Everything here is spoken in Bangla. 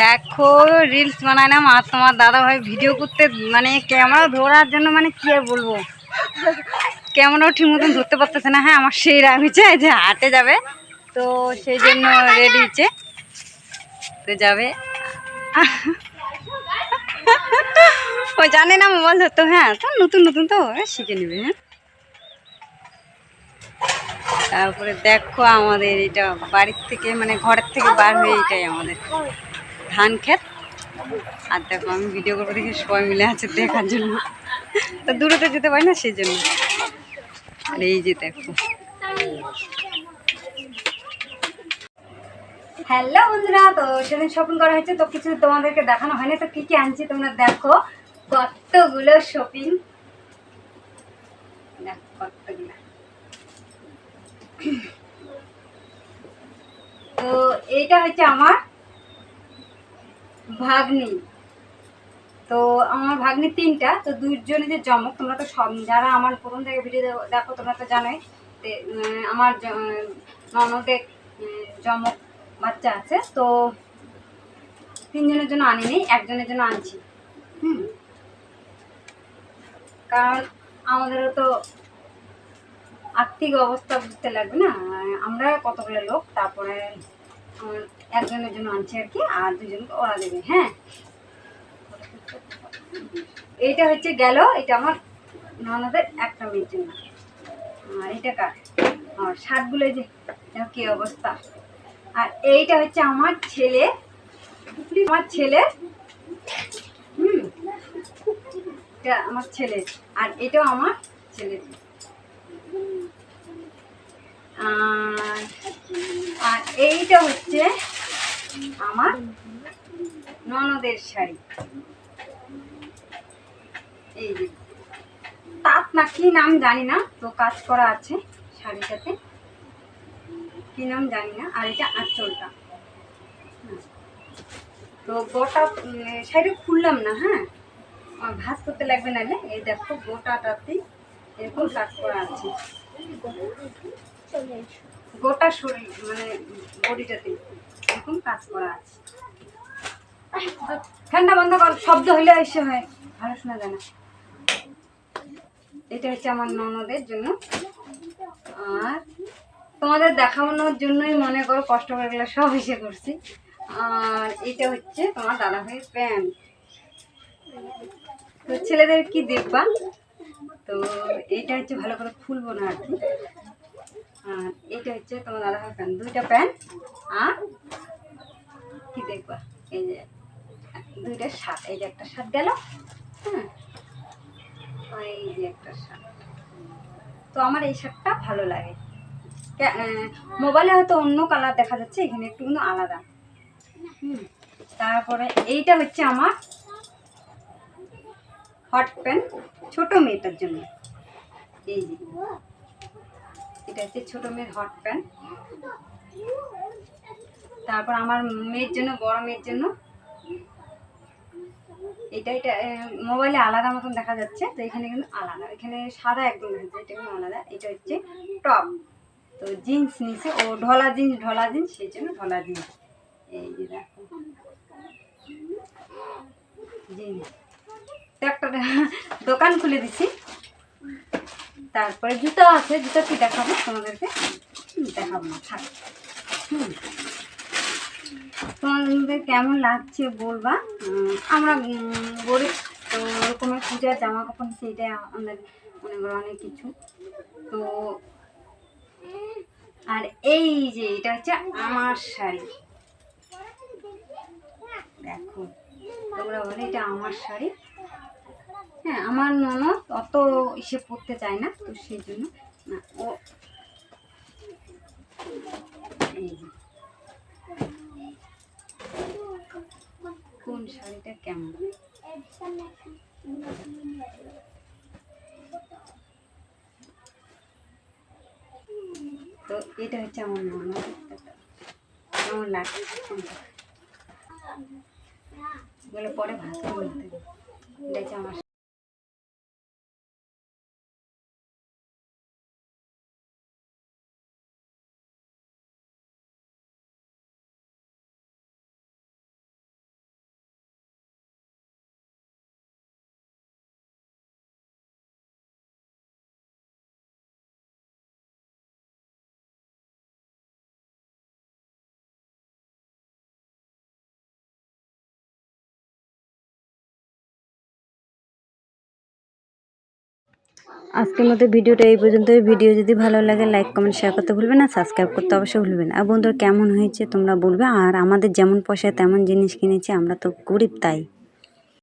দেখো রিলস বানায় না মা, তোমার দাদা ভাই ভিডিও করতে মানে ক্যামেরা ধরার জন্য মানে কি আর বলব? ক্যামেরাও ঠিক মতন ধরতে পারতেছে না। হ্যাঁ আমার সেই রাগ হয়েছে যে হাটে যাবে, তো সেই জন্য রেডি হচ্ছে তো যাবে। ও জানে না মোবাইল ধরতো হ্যাঁ তো নতুন নতুন তো শিখে নেবে হ্যাঁ। তারপরে দেখো আমাদের এটা বাড়ির থেকে মানে ঘরের থেকে বার হয়ে এটাই আমাদের। ধান ক্ষেত। আর দেখো, আমি ভিডিও করব দেখি সবাই মিলে আছে দেখার জন্য। তো দূরে তো যেতে পারি না, সেই জন্য। আর এই যে দেখো। হ্যালো বন্ধুরা, তো সেদিন শপিং করা হয়েছে, তো কিছু তোমাদেরকে দেখানো হয়নি। তো কি কি আনছি তোমরা দেখো। কতগুলো শপিং কতগুলো। তো এইটা হচ্ছে আমার ভাগ্নি। তো আমার ভাগ্নি তিনটা, তো দুজনে যে জমক, তোমরা তো সব যারা আমার প্রথম থেকে ভিডিও দেখো তোমরা তো জানোই আমার ননদের জমক বাচ্চা আছে, তো তিনজনের জন্য আনিনি একজনের জন্য আনছি। হুম। কারণ আমাদেরও তো আর্থিক অবস্থা বুঝতে লাগবে না, আমরা কতগুলো লোক, তারপরে একজনের জন্য আনছি আর কি, আর দুজনকে ওরা দেবে হ্যাঁ। এইটা হচ্ছে গেল, এটা আমার ননদের একটা মেয়ের জন্য। আর এটা কার? আর শার্টগুলো যে কি অবস্থা। আর এইটা হচ্ছে আমার ছেলে। আমার ছেলে। হুম, এটা আমার ছেলে। আর এটাও আমার ছেলে। আর এইটা হচ্ছে আমার ননদের শাড়ি। এই তাঁত না কি নাম জানি না, তো কাজ করা আছে শাড়িটাতে। কি নাম জানি না, আর এটা আঁচলটা। তো গোটা শাড়ি খুললাম না হ্যাঁ? ভাজ করতে লাগবে নাহলে, এই দেখো গোটাটাতে এরকম কাজ করা আছে। গোটা শরীর মানে বডিটাতে এরকম কাজ করা আছে। ঠান্ডা বন্ধ কর, শব্দ হলে এসে হয়, ভালো শোনা যায় না। এটা হচ্ছে আমার ননদের জন্য। আর তোমাদের দেখানোর জন্যই মনে করো কষ্ট করে গেলে সব এসে করছি। আর এটা হচ্ছে তোমার দাদা ভাইয়ের প্যান্ট। তো ছেলেদের কি দেখবা? তো এইটা হচ্ছে ভালো করে খুলবো না আর কি। আর এটা হচ্ছে তোমার দাদা ভাই প্যান্ট। দুইটা প্যান্ট আর কি দেখবা? এই যে, দুইটা শার্ট। এই যে একটা শার্ট গেল হ্যাঁ? এই যে একটা শার্ট। তো আমার এই শার্টটা ভালো লাগে। মোবাইলে হয়তো অন্য কালার দেখা যাচ্ছে, এখানে একটু আলাদা। তারপরে এইটা হচ্ছে আমার হট প্যান্ট, ছোট মেয়েটার জন্য। এই যে। এটা হচ্ছে ছোট মেয়ের হট প্যান্ট তারপর আমার মেয়ের জন্য, বড় মেয়ের জন্য। এটা এটা মোবাইলে আলাদা মতন দেখা যাচ্ছে, তো এখানে কিন্তু আলাদা। এখানে সাদা একদম দেখা যাচ্ছে, এটা কিন্তু আলাদা। এটা হচ্ছে টপ তো জিন্স নিচে, ও ঢলা জিন্স ঢলা জিন্স সেই জন্য ঢলা জিন্স এই যে দেখো। জিন্স একটা দোকান খুলে দিছি। তারপরে জুতো আছে, জুতো কি দেখাবো? তোমাদেরকে দেখাবো না, থাক। হুম। তোমাদের কেমন লাগছে বলবা? আমরা গরিব, তো ওরকমের পূজার জামা কাপড় এটাই আমাদের মনে করো অনেক কিছু। তো, আর এই যে, এটা হচ্ছে আমার শাড়ি। দেখো, তোমরা বলে, এটা আমার শাড়ি? হ্যাঁ আমার ননদ অত ইসে পড়তে চায় না, তো সেই জন্য ও কোন শাড়িটা কেমন? তো এটা হচ্ছে আমার ননদ কেমন লাগছে বলে পরে নিতে হবে। এটা হচ্ছে আমার আজকের মতো ভিডিওটা এই পর্যন্তই। ভিডিও যদি ভালো লাগে লাইক কমেন্ট শেয়ার করতে ভুলবে না সাবস্ক্রাইব করতে অবশ্যই ভুলবে না। আর বন্ধুরা, কেমন হয়েছে তোমরা বলবে? আর আমাদের যেমন পয়সা, তেমন জিনিস কিনেছি, আমরা তো গরিব তাই।